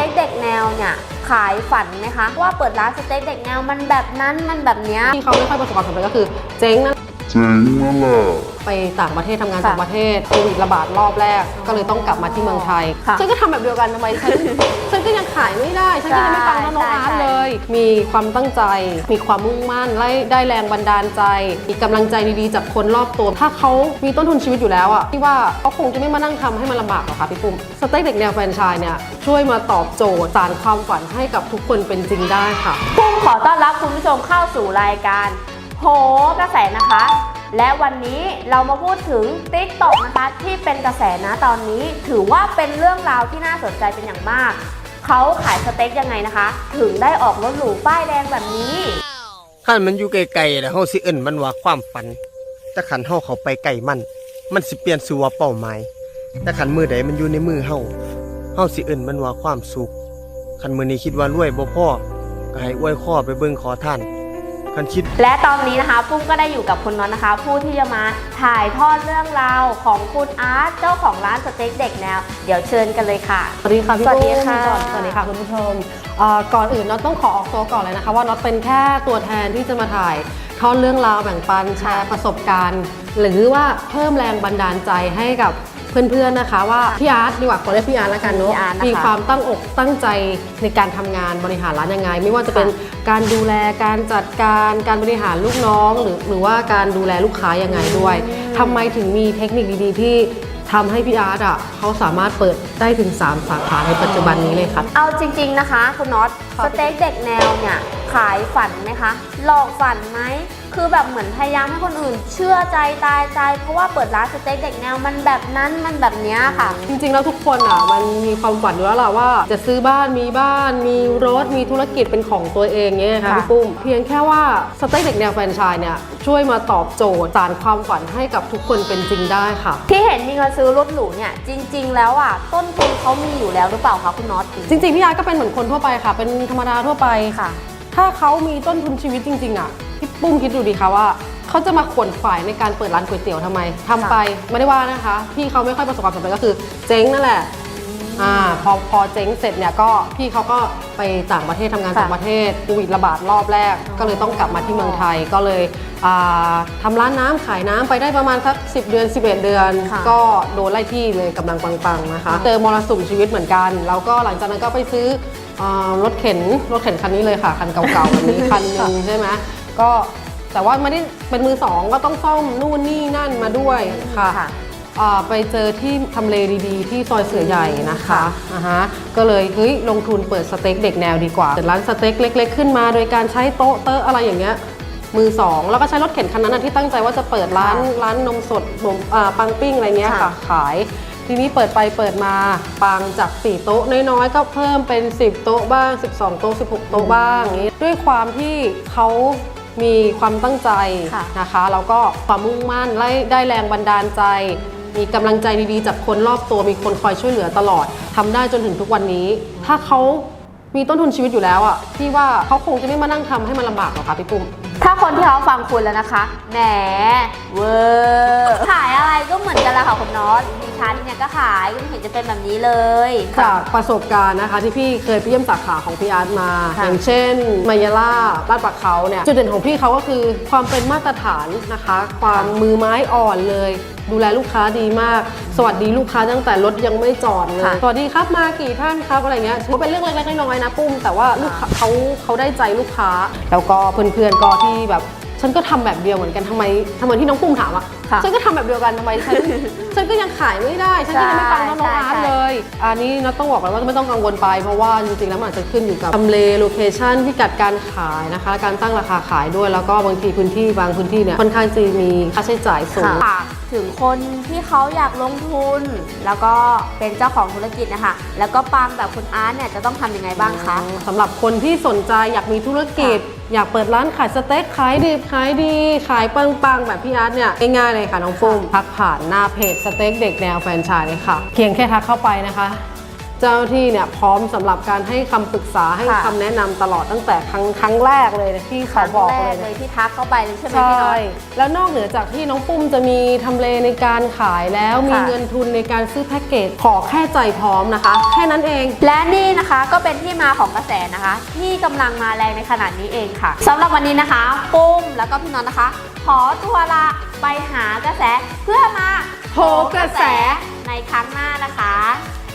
ต็กเด็กแนวเนี่ยขายฝันไหมคะ ว่าเปิดร้านสเต็กเด็กแนวมันแบบนั้นมันแบบเนี้ยที่เขาไม่ค่อยประสบความสำเร็จก็คือเจ๊งนั่น เจ๋งนั่นแหละไปต่างประเทศทำงานค่ะต่างประเทศโควิดระบาดรอบแรก ก็เลยต้องกลับมาที่เมืองไทย ค่ะฉันก็ทำแบบเดียวกันทำไมฉัน ฉันก็ยังขายไม่ได้ ฉันก็ยังไม่ฟังน้องใช่อาร์ตใช่ เลย มีความตั้งใจ มีความมุ่งมั่นไล่ได้แรงบันดาลใจ มีกำลังใจดีๆจากคนรอบตัว ถ้าเขามีต้นทุนชีวิตอยู่แล้วอะที่ว่าเขาคงจะไม่มานั่งทำให้มันลำบากหรอกค่ะพี่ปุ้มสเต็กเด็กแนวแฟรนไชส์เนี่ยช่วยมาตอบโจทย์สารความฝันให้กับทุกคนเป็นจริงได้ค่ะ พุ่มขอต้อนรับคุณผู้ชมเข้าสู่รายการ โหกระแสนะคะ และวันนี้เรามาพูดถึง t ิ k t o k นะคะที่เป็นกระแสนะตอนนี้ถือว่าเป็นเรื่องราวที่น่าสนใจเป็นอย่างมาก เขาขายสเต็กยังไงนะคะ ถึงได้ออกรถหรูป้ายแดงแบบนี้คันมันอยู่ไกลๆแล้วเฮาสิเอิ้นมันว่าความฝัน แต่คันเฮาเข้าไปใกล้มัน มันสิเปลี่ยนสู่ว่าเป้าหมาย แต่คันมือใดมันอยู่ในมือเฮาเฮาสิเอิ้นมันว่าความสุขคันมือนี้คิดว่ารวยบ่พอก็ให้อวยข้อไปเบิ่งขอท่าน คันคิด และตอนนี้นะคะปุ้มก็ได้อยู่กับคุณน็อตนะคะ ผู้ที่จะมาถ่ายทอดเรื่องราวของคุณอาร์ตเจ้าของร้านสเต็กเด็กแนว เดี๋ยวเชิญกันเลยค่ะ สวัสดีค่ะพี่สวัสดีปุ้มค่ะ ก่อนสวัสดีค่ะคุณผู้ชมเอ่อก่อนอื่นน็อตต้องขอออกตัวก่อนเลยนะคะว่าน็อตเป็นแค่ตัวแทนที่จะมาถ่ายทอดเรื่องราวแบ่งปันแชร์ประสบการณ์ หรือว่าเพิ่มแรงบันดาลใจให้กับ เพื่อนๆนะคะว่าพี่อาร์ตดีกว่าขอเรียกพี่อาร์ตแล้วกันเนอะพี่อาร์ตนะคะ มีความตั้งอกตั้งใจในการทำงานบริหารร้านยังไง ไม่ว่าจะเป็นการดูแลการจัดการการบริหารลูกน้อง หรือหรือว่าการดูแลลูกค้ายังไงด้วยทำไมถึงมีเทคนิคดีๆ ที่ทำให้พี่อาร์ตอะเขาสามารถเปิดได้ถึง 3 สาขาในปัจจุบันนี้เลยครับ เอาจริง ๆนะคะ คุณน็อตค่ะสเต็กเด็กแนวเนี่ย ขายฝันไหมคะ หลอกฝันไหม คือแบบเหมือนพยายามให้คนอื่น เชื่อใจตายใจ เพราะว่าเปิดร้านสเต็กเด็กแนวมันแบบนั้นมันแบบเนี้ยค่ะ จริงๆแล้วทุกคนอะมันมีความฝันอยู่แล้วล่ะว่า จะซื้อบ้านมีบ้าน มีรถมีธุรกิจเป็นของตัวเองเงี้ยค่ะค่ะ พี่ปุ้มเพียงแค่ว่าสเต็กเด็กแนวแฟรนไชส์เนี่ยช่วยมาตอบโจทย์สารความฝันให้กับทุกคนเป็นจริงได้ค่ะ ที่เห็นมีเงินซื้อรถหรูเนี่ยจริง ๆ แล้วอะต้นทุนเขามีอยู่แล้วหรือเปล่าคะคุณน็อตจริงๆพี่อาร์ตก็เป็นเหมือนคนทั่วไปค่ะ เป็นธรรมดาทั่วไป ค่ะ ถ้าเขามีต้นทุนชีวิตจริง ๆอะพี่ปุ้มคิดดูดีคะว่าเขาจะมาขวนขวายในการเปิดร้านก๋วยเตี๋ยวทำไมทำไปไม่ได้ว่านะคะพี่เขาไม่ค่อยประสบความสำเร็จก็คือเจ๊งนั่นแหละ อ่าพอพอเจ๊งเสร็จเนี่ยก็พี่เขาก็ไปต่างประเทศทำงานค่ะ ต่างประเทศโควิดระบาดรอบแรก ก็เลยต้องกลับมาที่เมืองไทยก็เลยอ่าทำร้านน้ำขายน้ำไปได้ประมาณสัก10 เดือน 11 เดือน ค่ะ ก็โดนไล่ที่เลยกำลังปังๆนะคะ เจอมรสุมชีวิตเหมือนกัน แล้วก็หลังจากนั้นก็ไปซื้ออารถเข็นรถเข็นคันนี้เลยค่ะ คันเก่าๆแบบนี้คันหนึ่งใช่ไหมก็แต่ว่าไม่ได้เป็นมือสองก็ต้องซ่อมนู่นนี่นั่นมาด้วยค่ะ ค่ะ อ่าไปเจอที่ทำเลดีๆ ที่ซอยเสือใหญ่นะคะค่ะอ่าฮะก็เลยเฮ้ยลงทุนเปิดสเต็กเด็กแนวดีกว่าเปิดร้านสเต็กเล็ก ๆ ขึ้นมา โดยการใช้โต๊ะเตอะอะไรอย่างเงี้ยมือสองแล้วก็ใช้รถเข็นคันนั้นนะที่ตั้งใจว่าจะเปิดร้านร้านนมสดนมอ่าปังปิ้งอะไรเงี้ยค่ะค่ะขาย ทีนี้เปิดไปเปิดมาปังจาก 4 โต๊ะน้อยๆ ก็เพิ่มเป็น 10 โต๊ะบ้าง 12 โต๊ะ 16 โต๊ะบ้างอย่างงี้ด้วยความที่เขามีความตั้งใจค่ะ นะคะ แล้วก็ความมุ่งมั่นไล่ได้แรงบันดาลใจ มีกำลังใจดีๆจากคนรอบตัวมีคนคอยช่วยเหลือตลอดทำได้จนถึงทุกวันนี้ ถ้าเขามีต้นทุนชีวิตอยู่แล้วอะพี่ว่าเขาคงจะไม่มานั่งทำให้มันลำบากหรอกค่ะพี่ปุ้มถ้าคนที่เขาฟังคุณแล้วนะคะ แหม เวอร์ขายอะไรก็เหมือนกันแหละค่ะคุณน็อตดิฉันเนี่ยก็ขายก็ไม่เห็นจะเป็นแบบนี้เลย จากประสบการณ์นะคะ ที่พี่เคยไปเยี่ยมสาขาของพี่อาร์ตมาค่ะอย่างเช่น มายาล่าลาดปักเขาเนี่ย จุดเด่นของพี่เขาก็คือความเป็นมาตรฐานนะคะ ความมือไม้อ่อนเลย ดูแลลูกค้าดีมาก สวัสดีลูกค้าตั้งแต่รถยังไม่จอดเลยค่ะสวัสดีครับมากี่ท่านครับอะไรเงี้ยถือว่าเป็นเรื่องเล็กๆน้อยๆนะปุ้ม แต่ว่าลูกค้าเขาเขาได้ใจลูกค้า แล้วก็เพื่อนๆก็ที่แบบ ฉันก็ทำแบบเดียวเหมือนกันทำไมทำไมที่น้องปุ้มถามอะค่ะฉันก็ทำแบบเดียวกันทำไมฉัน ฉันก็ยังขายไม่ได้ ฉันก็ยังไม่ฟังน้องๆอาร์ตใช่เลย อันนี้นัทต้องบอกเลยว่าไม่ต้องกังวลไป เพราะว่าจริงๆแล้วมันอาจจะขึ้นอยู่กับทำเลโลเคชันพิกัดการขายนะคะ การตั้งราคาขายด้วยแล้วก็บางทีพื้นที่บางพื้นที่เนี่ยค่อนข้างจะมีค่าใช้จ่ายสูงค่ะ ถึงคนที่เขาอยากลงทุน แล้วก็เป็นเจ้าของธุรกิจนะคะ แล้วก็ปังแบบคุณอาร์ตเนี่ยจะต้องทำยังไงบ้างคะ สำหรับคนที่สนใจอยากมีธุรกิจ อยากเปิดร้านขายสเต็กขายดีขายดี ขายปังๆ แบบพี่อาร์ตเนี่ยง่ายๆเลยค่ะน้องปุ้มทักผ่านหน้าเพจสเต็กเด็กแนวแฟรนไชส์เลยค่ะ เพียงแค่ทักเข้าไปนะคะ เจ้าหน้าที่เนี่ยพร้อมสำหรับการให้คำปรึกษาให้ค่ะคำแนะนำตลอดตั้งแต่ครั้งครั้งแรกเลยนะที่เขาบอกครั้งเลแรยกเลนะยที่ทักเข้าไปเลยใช่ไหมใช่พี่น้อยแล้วนอกเหนือจากที่น้องปุ้มจะมีทำเลในการขายแล้วมีค่ะเงินทุนในการซื้อแพ็กเกจขอแค่ใจพร้อมนะคะ แค่นั้นเอง และนี่นะคะก็เป็นที่มาของกระแสนะคะ ที่กำลังมาแรงในขณะนี้เองค่ะสำหรับวันนี้นะคะ ปุ้มแล้วก็พี่น้องนะคะ ขอตัวลาไปหากระแสเพื่อมาโหกระแสในครั้งหน้านะคะ